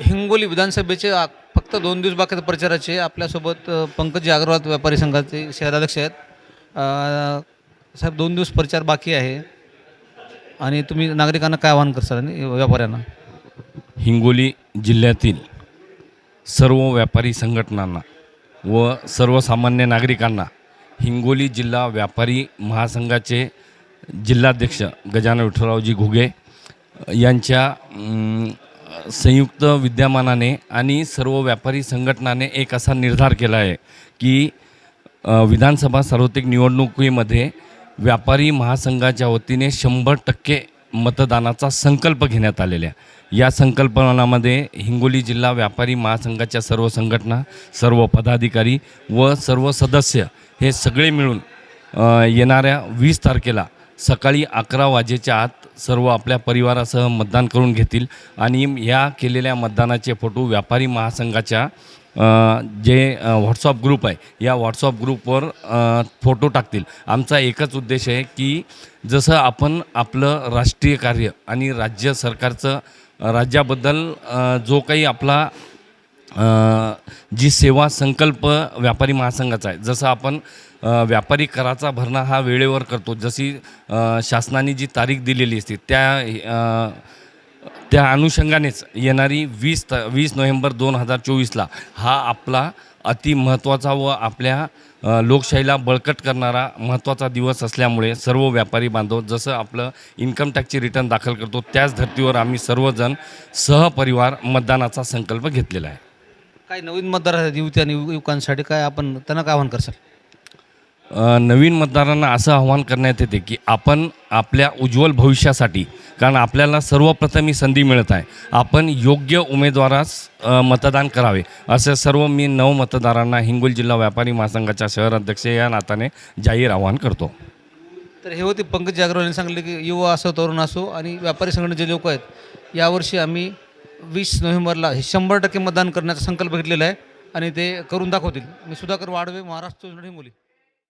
हिंगोली विधानसभेचे फक्त दोन दिवस बाकी प्रचाराचे. आपल्यासोबत पंकज पंकजी अग्रवाल व्यापारी संघाचे शहराध्यक्ष आहेत. साहेब दोन दिवस प्रचार बाकी आहे. आणि तुम्ही नागरिकांना काय आवाहन करसाल व्यापाऱ्यांना? हिंगोली जिल्ह्यातील सर्व व्यापारी संघटनांना व सर्वसामान्य नागरिकांना हिंगोली जिल्हा व्यापारी महासंघाचे जिल्हाध्यक्ष गजानन विठ्ठलरावजी घुगे यांच्या संयुक्त विद्यमानाने आणि सर्व व्यापारी संघटनाने एक असा निर्धार केला आहे की विधानसभा सार्वत्रिक निवडणुकीमध्ये व्यापारी महासंघाच्या वतीने शंभर टक्के मतदानाचा संकल्प घेण्यात आलेला आहे. या संकल्पनामध्ये हिंगोली जिल्हा व्यापारी महासंघाच्या सर्व संघटना सर्व पदाधिकारी व सर्व सदस्य हे सगळे मिळून येणाऱ्या वीस तारखेला सकाळी अकरा वाजेच्या आत सर्व आपल्या परिवारासह मतदान करून घेतील. आणि या केलेल्या मतदानाचे फोटो व्यापारी महासंघाच्या जे व्हॉट्सअप ग्रुप आहे या व्हॉट्सअप ग्रुपवर फोटो टाकतील. आमचा एकच उद्देश आहे की जसं आपण आपलं राष्ट्रीय कार्य आणि राज्य सरकारचं राज्याबद्दल जो काही आपला जी सेवा संकल्प व्यापारी महासंघाचा आहे जसं आपण व्यापारी कराचा भरणा हा वेळेवर करतो. जशी शासनाने जी तारीख दिलेली असते त्या त्या अनुषंगानेच येणारी वीस त वीस नोव्हेंबर दोन हजार चोवीसला हा आपला अति महत्त्वाचा व आपल्या लोकशाहीला बळकट करणारा महत्त्वाचा दिवस असल्यामुळे सर्व व्यापारी बांधव जसं आपलं इन्कम टॅक्सची रिटर्न दाखल करतो त्याच धर्तीवर आम्ही सर्वजण सहपरिवार मतदानाचा संकल्प घेतलेला आहे. काय नवीन मतदार आहेत युवती आणि युवकांसाठी काय आपण त्यांना काय आवाहन करसाल नवीन मतदारांना असं आव्हान करण्यात येते की आपण आपल्या उज्ज्वल भविष्यासाठी कारण आपल्याला सर्वप्रथम ही संधी मिळत आहे आपण योग्य उमेदवारास मतदान करावे. असं सर्व मी नव मतदारांना हिंगोली जिल्हा व्यापारी महासंघाच्या शहर अध्यक्ष या नात्याने जाहीर आवाहन करतो. तर हे होते पंकज अग्रवाल यांनी सांगितले की युवा असो तरुण असो आणि व्यापारी संघटनेचे लोक आहेत यावर्षी आम्ही वीस नोव्हेंबरला हे शंभर टक्के मतदान करण्याचा संकल्प घेतलेला आहे आणि ते करून दाखवतील. मी सुधाकर वाडवे महाराष्ट्र हिंगोली.